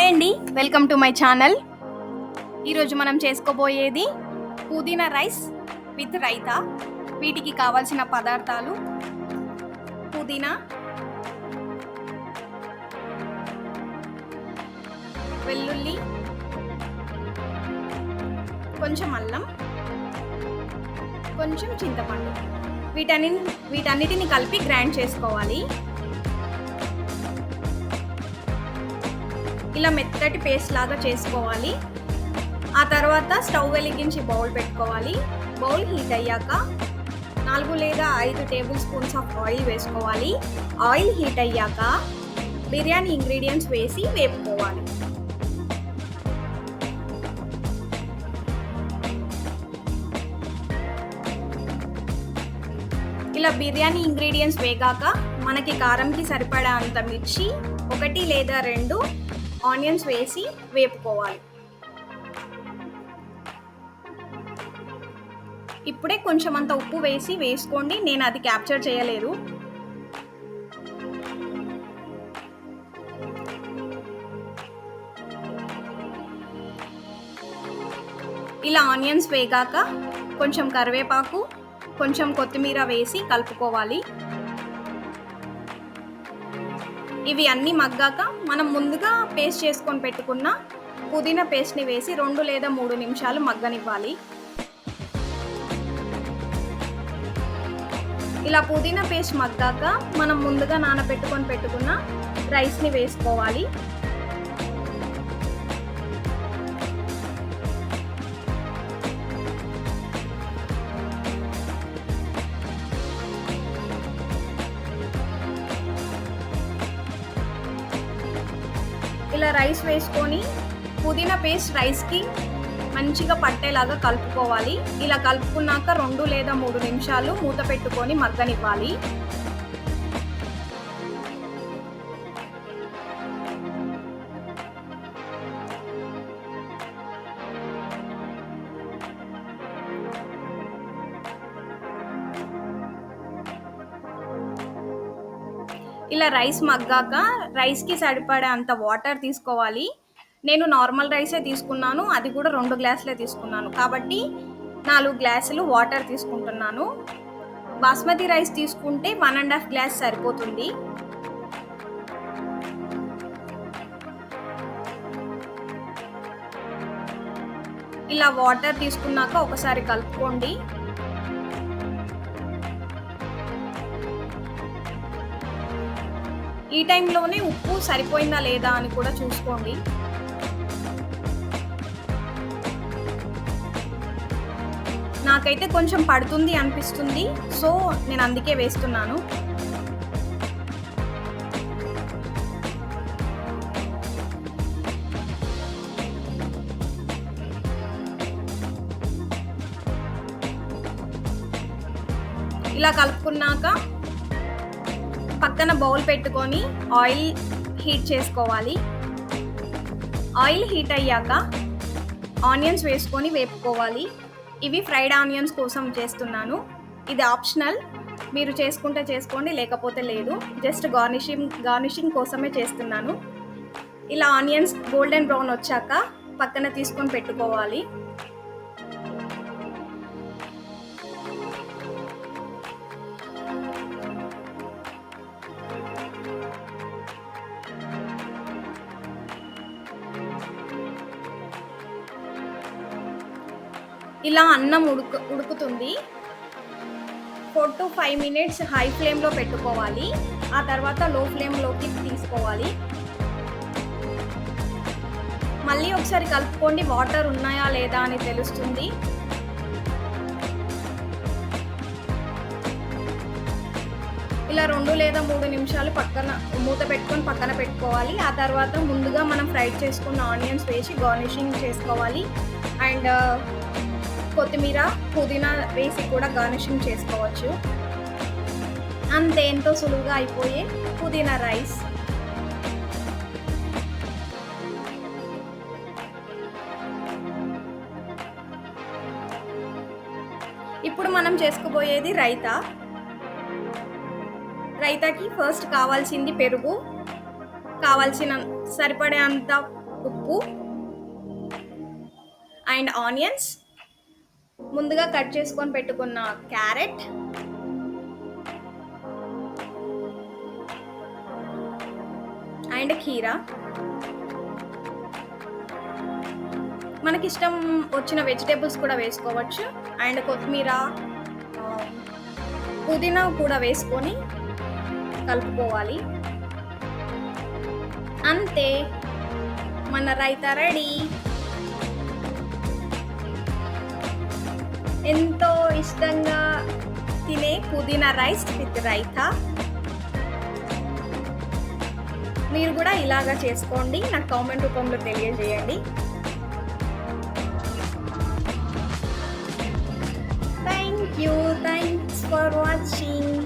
Hi అండి. Welcome to my channel. ఈరోజు మనం చేసుకోబోయేది పుదీనా రైస్ విత్ రైతా. వీటికి కావాల్సిన పదార్థాలు పుదీనా వెల్లుల్లి కొంచెం అల్లం కొంచెం చింతపండు. వీటన్ని వీటన్నిటిని కలిపి గ్రైండ్ చేసుకోవాలి. ఇలా మెత్తటి పేస్ట్ లాగా చేసుకోవాలి. ఆ తర్వాత స్టవ్ వెలిగించి బౌల్ పెట్టుకోవాలి. బౌల్ హీట్ అయ్యాక నాలుగు లేదా ఐదు టేబుల్ స్పూన్స్ ఆఫ్ ఆయిల్ వేసుకోవాలి. ఆయిల్ హీట్ అయ్యాక బిర్యానీ ఇంగ్రీడియంట్స్ వేసి వేపుకోవాలి. ఇలా బిర్యానీ ఇంగ్రీడియంట్స్ వేగాక మనకి కారంకి సరిపడా అంత మిర్చి ఒకటి లేదా రెండు ఆనియన్స్ వేసి వేపుకోవాలి. ఇప్పుడే కొంచెం అంత ఉప్పు వేసి వేసుకోండి. నేను అది క్యాప్చర్ చేయలేదు. ఇలా ఆనియన్స్ వేగాక కొంచెం కరివేపాకు కొంచెం కొత్తిమీర వేసి కలుపుకోవాలి. ఇవి అన్నీ మగ్గాక మనం ముందుగా పేస్ట్ చేసుకొని పెట్టుకున్న పుదీనా పేస్ట్ని వేసి రెండు లేదా మూడు నిమిషాలు మగ్గనివ్వాలి. ఇలా పుదీనా పేస్ట్ మగ్గాక మనం ముందుగా నానబెట్టుకొని పెట్టుకున్న రైస్ని వేసుకోవాలి. ఇలా రైస్ వేసుకొని పుదీనా పేస్ట్ రైస్కి మంచిగా పట్టేలాగా కలుపుకోవాలి. ఇలా కలుపుకున్నాక రెండు లేదా మూడు నిమిషాలు మూత పెట్టుకొని మగ్గనివ్వాలి. ఇలా రైస్ మగ్గాక రైస్కి సరిపడే అంత వాటర్ తీసుకోవాలి. నేను నార్మల్ రైసే తీసుకున్నాను అది కూడా రెండు గ్లాసులే తీసుకున్నాను. కాబట్టి నాలుగు గ్లాసులు వాటర్ తీసుకుంటున్నాను. బాస్మతి రైస్ తీసుకుంటే వన్ అండ్ హాఫ్ గ్లాస్ సరిపోతుంది. ఇలా వాటర్ తీసుకున్నాక ఒకసారి కలుపుకోండి. ఈ టైంలోనే ఉప్పు సరిపోయిందా లేదా అని కూడా చూసుకోండి. నాకైతే కొంచెం పడుతుంది అనిపిస్తుంది సో నేను అందుకే వేస్తున్నాను. ఇలా కలుపుకున్నాక పక్కన బౌల్ పెట్టుకొని ఆయిల్ హీట్ చేసుకోవాలి. ఆయిల్ హీట్ అయ్యాక ఆనియన్స్ వేసుకొని వేపుకోవాలి. ఇవి ఫ్రైడ్ ఆనియన్స్ కోసం చేస్తున్నాను. ఇది ఆప్షనల్. మీరు చేసుకుంటే చేసుకోండి లేకపోతే లేదు. జస్ట్ గార్నిషింగ్ గార్నిషింగ్ కోసమే చేస్తున్నాను. ఇలా ఆనియన్స్ గోల్డెన్ బ్రౌన్ వచ్చాక పక్కన తీసుకొని పెట్టుకోవాలి. ఇలా అన్నం ఉడుకు ఉడుకుతుంది. Four to five minutes high ఫ్లేమ్లో పెట్టుకోవాలి. ఆ తర్వాత లో ఫ్లేమ్లోకి తీసుకోవాలి. మళ్ళీ ఒకసారి కలుపుకోండి. వాటర్ ఉన్నాయా లేదా అని తెలుస్తుంది. ఇలా రెండు లేదా మూడు నిమిషాలు పక్కన మూత పెట్టుకొని పక్కన పెట్టుకోవాలి. ఆ తర్వాత ముందుగా మనం ఫ్రై చేసుకున్న ఆనియన్స్ వేసి గార్నిషింగ్ చేసుకోవాలి. అండ్ కొత్తిమీర పుదీనా వేసి కూడా గార్నిషింగ్ చేసుకోవచ్చు. అంతే ఎంతో సులువుగా అయిపోయే పుదీనా రైస్. ఇప్పుడు మనం చేసుకోబోయేది రైతా. రైతాకి ఫస్ట్ కావాల్సింది పెరుగు కావాల్సిన సరిపడే అంత ఉప్పు అండ్ ఆనియన్స్ ముందుగా కట్ చేసుకొని పెట్టుకున్న క్యారెట్. అండ్ కీరా. మనకి ఇష్టం వచ్చిన వెజిటేబుల్స్ కూడా వేసుకోవచ్చు. అండ్ కొత్తిమీర పుదీనా కూడా వేసుకొని కలుపుకోవాలి. అంతే. మన రైతా రెడీ. ఎంతో ఇష్టంగా తినే పుదీనా రైస్ విత్ రైతా. మీరు కూడా ఇలాగా చేసుకోండి. నాకు కామెంట్ రూపంలో తెలియజేయండి. Thank you thanks for watching